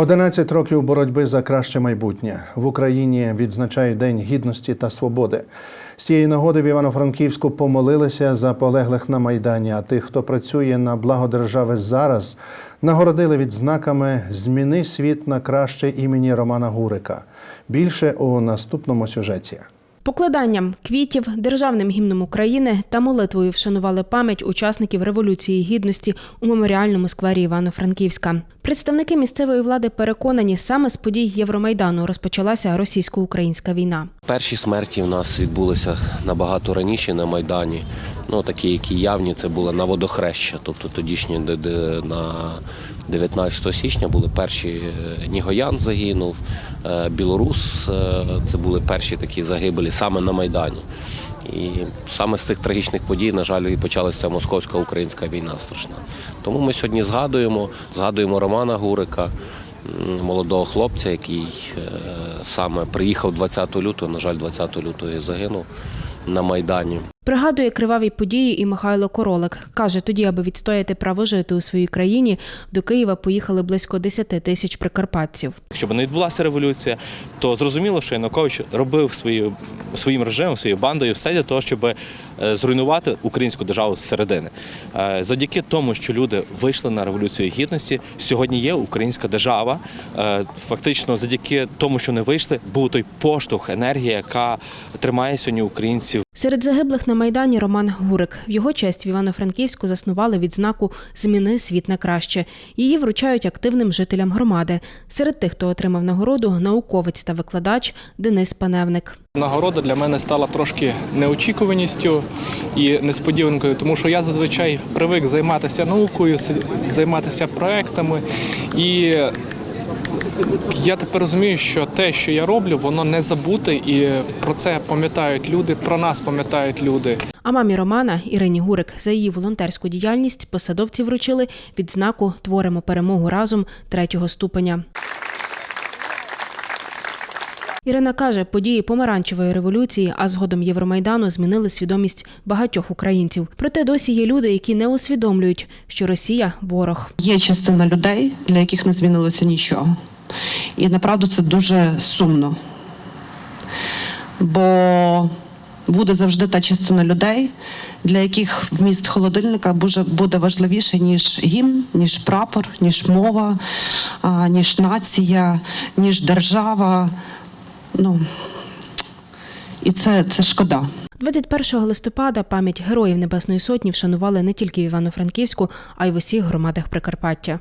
11 років боротьби за краще майбутнє в Україні відзначають День гідності та свободи. З цієї нагоди в Івано-Франківську помолилися за полеглих на майдані. А тих, хто працює на благо держави зараз, нагородили відзнаками Зміни світ на краще імені Романа Гурика. Більше у наступному сюжеті. Покладанням квітів, державним гімном України та молитвою вшанували пам'ять учасників Революції Гідності у меморіальному сквері Івано-Франківська. Представники місцевої влади переконані, саме з подій Євромайдану розпочалася російсько-українська війна. Перші смерті в нас відбулися набагато раніше на Майдані. Ну, такі, які явні, це було на водохреща. Тобто тодішні на 19 січня були перші е, Нігоян загинув, е, Білорус. е, Це були перші такі загибелі саме на Майдані. І саме з цих трагічних подій, на жаль, і почалася московська українська війна страшна. Тому ми сьогодні згадуємо, згадуємо Романа Гурика, молодого хлопця, який саме приїхав 20 лютого, на жаль, 20 лютого і загинув на Майдані. Пригадує криваві події і Михайло Королик. Каже, тоді, аби відстояти право жити у своїй країні, до Києва поїхали близько 10 тисяч прикарпатців. Якщо б не відбулася революція, то зрозуміло, що Янукович робив свої, своїм режимом, своєю бандою все для того, щоб е, зруйнувати українську державу зсередини. Е, Завдяки тому, що люди вийшли на революцію гідності, сьогодні є українська держава. Е, Фактично, завдяки тому, що не вийшли, був той поштовх, енергія, яка тримає сьогодні українців Серед загиблих на Майдані Роман Гурик. В його честь в Івано-Франківську заснували відзнаку Зміни світ на краще. Її вручають активним жителям громади. Серед тих, хто отримав нагороду, науковець та викладач Денис Паневник. Нагорода для мене стала трошки неочікуваністю і несподіванкою, тому що я зазвичай привик займатися наукою, займатися проектами. І я тепер розумію, що те, що я роблю, воно не забуте, і про це пам'ятають люди, про нас пам'ятають люди. А мамі Романа Ірині Гурик за її волонтерську діяльність посадовці вручили відзнаку Творимо перемогу разом третього ступеня. Ірина каже, події помаранчевої революції, а згодом Євромайдану змінили свідомість багатьох українців. Проте досі є люди, які не усвідомлюють, що Росія ворог. Є частина людей, для яких не змінилося нічого. І направду це дуже сумно. Бо буде завжди та частина людей, для яких вміст холодильника буде- важливіше, ніж гімн, ніж прапор, ніж мова, ніж нація, ніж держава. Ну, і це, це шкода. 21 листопада пам'ять героїв Небесної Сотні вшанували не тільки в Івано-Франківську, а й в усіх громадах Прикарпаття.